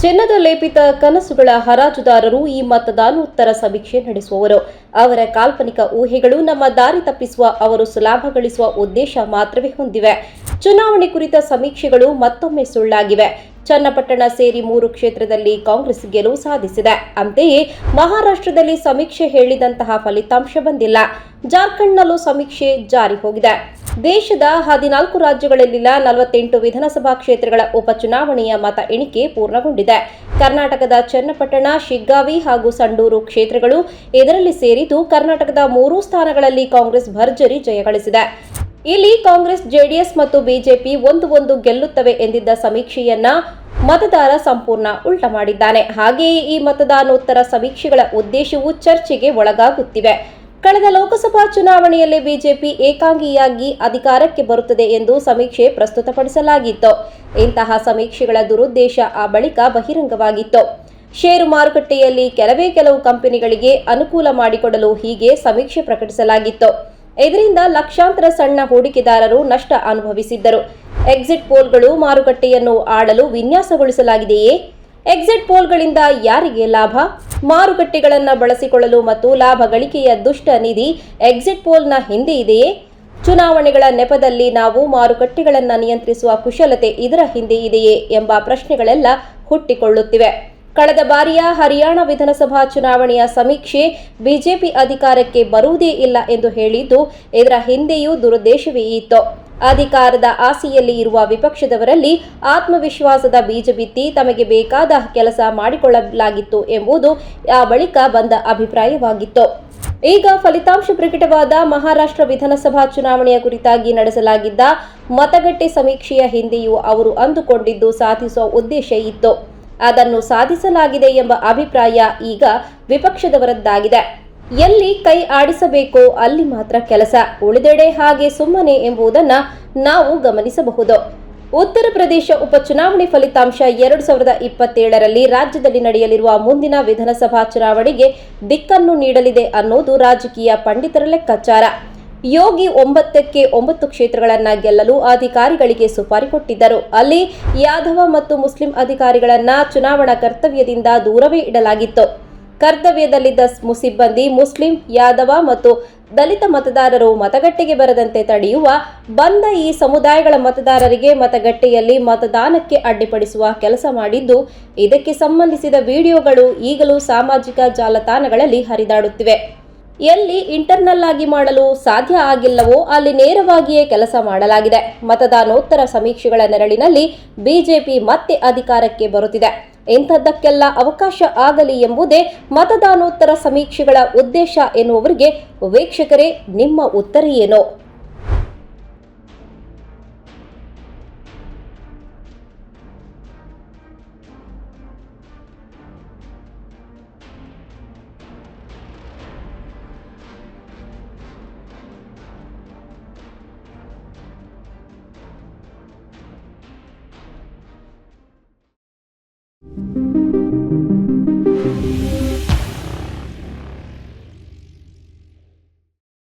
ಚಿನ್ನದ ಲೇಪಿತ ಕನಸುಗಳ ಹರಾಜುದಾರರು ಈ ಮತದಾನೋತ್ತರ ಸಮೀಕ್ಷೆ ನಡೆಸುವವರು. ಅವರ ಕಾಲ್ಪನಿಕ ಊಹೆಗಳು ನಮ್ಮ ದಾರಿ ತಪ್ಪಿಸುವ, ಅವರು ಸುಲಾಭ ಗಳಿಸುವ ಉದ್ದೇಶ ಮಾತ್ರವೇ ಹೊಂದಿವೆ. ಚುನಾವಣೆ ಕುರಿತ ಸಮೀಕ್ಷೆಗಳು ಮತ್ತೊಮ್ಮೆ ಸುಳ್ಳಾಗಿವೆ. ಚನ್ನಪಟ್ಟಣ ಸೇರಿ ಮೂರು ಕ್ಷೇತ್ರದಲ್ಲಿ ಕಾಂಗ್ರೆಸ್ ಗೆಲುವು ಸಾಧಿಸಿದೆ. ಅಂತೆಯೇ, ಮಹಾರಾಷ್ಟ್ರದಲ್ಲಿ ಸಮೀಕ್ಷೆ ಹೇಳಿದಂತಹ ಫಲಿತಾಂಶ ಬಂದಿಲ್ಲ. ಜಾರ್ಖಂಡ್ನಲ್ಲೂ ಸಮೀಕ್ಷೆ ಜಾರಿ ಹೋಗಿದೆ. ದೇಶದ ಹದಿನಾಲ್ಕು ರಾಜ್ಯಗಳಲ್ಲಿನ ನಲವತ್ತೆಂಟು ವಿಧಾನಸಭಾ ಕ್ಷೇತ್ರಗಳ ಉಪಚುನಾವಣೆಯ ಮತ ಎಣಿಕೆ ಪೂರ್ಣಗೊಂಡಿದೆ. ಕರ್ನಾಟಕದ ಚನ್ನಪಟ್ಟಣ, ಶಿಗ್ಗಾವಿ ಹಾಗೂ ಸಂಡೂರು ಕ್ಷೇತ್ರಗಳು ಇದರಲ್ಲಿ ಸೇರಿದ್ದು ಕರ್ನಾಟಕದ ಮೂರೂ ಸ್ಥಾನಗಳಲ್ಲಿ ಕಾಂಗ್ರೆಸ್ ಭರ್ಜರಿ ಜಯಗಳಿಸಿದೆ. ಇಲ್ಲಿ ಕಾಂಗ್ರೆಸ್, ಜೆಡಿಎಸ್ ಮತ್ತು ಬಿಜೆಪಿ ಒಂದು ಒಂದು ಗೆಲ್ಲುತ್ತವೆ ಎಂದಿದ್ದ ಸಮೀಕ್ಷೆಯನ್ನ ಮತದಾರ ಸಂಪೂರ್ಣ ಉಲ್ಟ ಮಾಡಿದ್ದಾನೆ. ಹಾಗೆಯೇ ಈ ಮತದಾನೋತ್ತರ ಸಮೀಕ್ಷೆಗಳ ಉದ್ದೇಶವು ಚರ್ಚೆಗೆ ಒಳಗಾಗುತ್ತಿವೆ. ಕಳೆದ ಲೋಕಸಭಾ ಚುನಾವಣೆಯಲ್ಲಿ ಬಿಜೆಪಿ ಏಕಾಂಗಿಯಾಗಿ ಅಧಿಕಾರಕ್ಕೆ ಬರುತ್ತದೆ ಎಂದು ಸಮೀಕ್ಷೆ ಪ್ರಸ್ತುತಪಡಿಸಲಾಗಿತ್ತು. ಇಂತಹ ಸಮೀಕ್ಷೆಗಳ ದುರುದ್ದೇಶ ಆ ಬಳಿಕ ಬಹಿರಂಗವಾಗಿತ್ತು. ಷೇರು ಮಾರುಕಟ್ಟೆಯಲ್ಲಿ ಕೆಲವೇ ಕೆಲವು ಕಂಪನಿಗಳಿಗೆ ಅನುಕೂಲ ಮಾಡಿಕೊಡಲು ಹೀಗೆ ಸಮೀಕ್ಷೆ ಪ್ರಕಟಿಸಲಾಗಿತ್ತು. ಇದರಿಂದ ಲಕ್ಷಾಂತರ ಸಣ್ಣ ಹೂಡಿಕೆದಾರರು ನಷ್ಟ ಅನುಭವಿಸಿದ್ದರು. ಎಕ್ಸಿಟ್ ಪೋಲ್ಗಳು ಮಾರುಕಟ್ಟೆಯನ್ನು ಆಡಲು ವಿನ್ಯಾಸಗೊಳಿಸಲಾಗಿದೆಯೇ? ಎಕ್ಸಿಟ್ ಪೋಲ್ಗಳಿಂದ ಯಾರಿಗೆ ಲಾಭ? ಮಾರುಕಟ್ಟೆಗಳನ್ನು ಬಳಸಿಕೊಳ್ಳಲು ಮತ್ತು ಲಾಭ ಗಳಿಕೆಯ ದುಷ್ಟ ನಿಧಿ ಎಕ್ಸಿಟ್ ಪೋಲ್ನ ಹಿಂದೆ ಇದೆಯೇ? ಚುನಾವಣೆಗಳ ನೆಪದಲ್ಲಿ ನಾವು ಮಾರುಕಟ್ಟೆಗಳನ್ನು ನಿಯಂತ್ರಿಸುವ ಕುಶಲತೆ ಇದರ ಹಿಂದೆ ಇದೆಯೇ ಎಂಬ ಪ್ರಶ್ನೆಗಳೆಲ್ಲ ಹುಟ್ಟಿಕೊಳ್ಳುತ್ತಿವೆ. ಕಳೆದ ಬಾರಿಯ ಹರಿಯಾಣ ವಿಧಾನಸಭಾ ಚುನಾವಣೆಯ ಸಮೀಕ್ಷೆ ಬಿಜೆಪಿ ಅಧಿಕಾರಕ್ಕೆ ಬರುವುದೇ ಇಲ್ಲ ಎಂದು ಹೇಳಿದ್ದು, ಇದರ ಹಿಂದೆಯೂ ದುರುದ್ದೇಶವೇ ಇತ್ತು. ಅಧಿಕಾರದ ಆಸೆಯಲ್ಲಿ ಇರುವ ವಿಪಕ್ಷದವರಲ್ಲಿ ಆತ್ಮವಿಶ್ವಾಸದ ಬೀಜ ಬಿತ್ತಿ ತಮಗೆ ಬೇಕಾದ ಕೆಲಸ ಮಾಡಿಕೊಳ್ಳಲಾಗಿತ್ತು ಎಂಬುದು ಆ ಬಳಿಕ ಬಂದ ಅಭಿಪ್ರಾಯವಾಗಿತ್ತು. ಈಗ ಫಲಿತಾಂಶ ಪ್ರಕಟವಾದ ಮಹಾರಾಷ್ಟ್ರ ವಿಧಾನಸಭಾ ಚುನಾವಣೆಯ ಕುರಿತಾಗಿ ನಡೆಸಲಾಗಿದ್ದ ಮತಗಟ್ಟೆ ಸಮೀಕ್ಷೆಯ ಹಿಂದೆಯೂ ಅವರು ಅಂದುಕೊಂಡಿದ್ದು ಸಾಧಿಸುವ ಉದ್ದೇಶ ಇತ್ತು. ಅದನ್ನು ಸಾಧಿಸಲಾಗಿದೆ ಎಂಬ ಅಭಿಪ್ರಾಯ ಈಗ ವಿಪಕ್ಷದವರದ್ದಾಗಿದೆ. ಎಲ್ಲಿ ಕೈ ಆಡಿಸಬೇಕೋ ಅಲ್ಲಿ ಮಾತ್ರ ಕೆಲಸ. ಉಳಿದೆಡೆ ಹಾಗೆ ಸುಮ್ಮನೆ ಎಂಬುದನ್ನು ನಾವು ಗಮನಿಸಬಹುದು. ಉತ್ತರ ಪ್ರದೇಶ ಉಪಚುನಾವಣೆ ಫಲಿತಾಂಶ ಎರಡು ಸಾವಿರದ ಇಪ್ಪತ್ತೇಳರಲ್ಲಿ ರಾಜ್ಯದಲ್ಲಿ ನಡೆಯಲಿರುವ ಮುಂದಿನ ವಿಧಾನಸಭಾ ಚುನಾವಣೆಗೆ ದಿಕ್ಕನ್ನು ನೀಡಲಿದೆ ಅನ್ನೋದು ರಾಜಕೀಯ ಪಂಡಿತರ ಲೆಕ್ಕಾಚಾರ. ಯೋಗಿ ಒಂಬತ್ತಕ್ಕೆ ಒಂಬತ್ತು ಕ್ಷೇತ್ರಗಳನ್ನ ಗೆಲ್ಲಲು ಅಧಿಕಾರಿಗಳಿಗೆ ಸುಪಾರಿ ಕೊಟ್ಟಿದ್ದರು. ಅಲ್ಲಿ ಯಾದವ ಮತ್ತು ಮುಸ್ಲಿಂ ಅಧಿಕಾರಿಗಳನ್ನ ಚುನಾವಣಾ ಕರ್ತವ್ಯದಿಂದ ದೂರವೇ ಇಡಲಾಗಿತ್ತು. ಕರ್ತವ್ಯದಲ್ಲಿದ್ದ ಸಿಬ್ಬಂದಿ ಮುಸ್ಲಿಂ, ಯಾದವ ಮತ್ತು ದಲಿತ ಮತದಾರರು ಮತಗಟ್ಟೆಗೆ ಬರದಂತೆ ತಡೆಯುವ, ಬಂದ ಈ ಸಮುದಾಯಗಳ ಮತದಾರರಿಗೆ ಮತಗಟ್ಟೆಯಲ್ಲಿ ಮತದಾನಕ್ಕೆ ಅಡ್ಡಿಪಡಿಸುವ ಕೆಲಸ ಮಾಡಿದ್ದು, ಇದಕ್ಕೆ ಸಂಬಂಧಿಸಿದ ವಿಡಿಯೋಗಳು ಈಗಲೂ ಸಾಮಾಜಿಕ ಜಾಲತಾಣಗಳಲ್ಲಿ ಹರಿದಾಡುತ್ತಿವೆ. ಎಲ್ಲಿ ಇಂಟರ್ನಲ್ ಆಗಿ ಮಾಡಲು ಸಾಧ್ಯ ಆಗಿಲ್ಲವೋ ಅಲ್ಲಿ ನೇರವಾಗಿಯೇ ಕೆಲಸ ಮಾಡಲಾಗಿದೆ. ಮತದಾನೋತ್ತರ ಸಮೀಕ್ಷೆಗಳ ನೆರಳಿನಲ್ಲಿ ಬಿಜೆಪಿ ಮತ್ತೆ ಅಧಿಕಾರಕ್ಕೆ ಬರುತ್ತಿದೆ. ಇಂಥದ್ದಕ್ಕೆಲ್ಲ ಅವಕಾಶ ಆಗಲಿ ಎಂಬುದೇ ಮತದಾನೋತ್ತರ ಸಮೀಕ್ಷೆಗಳ ಉದ್ದೇಶ ಎನ್ನುವವರಿಗೆ ವೀಕ್ಷಕರೇ ನಿಮ್ಮ ಉತ್ತರ ಏನು?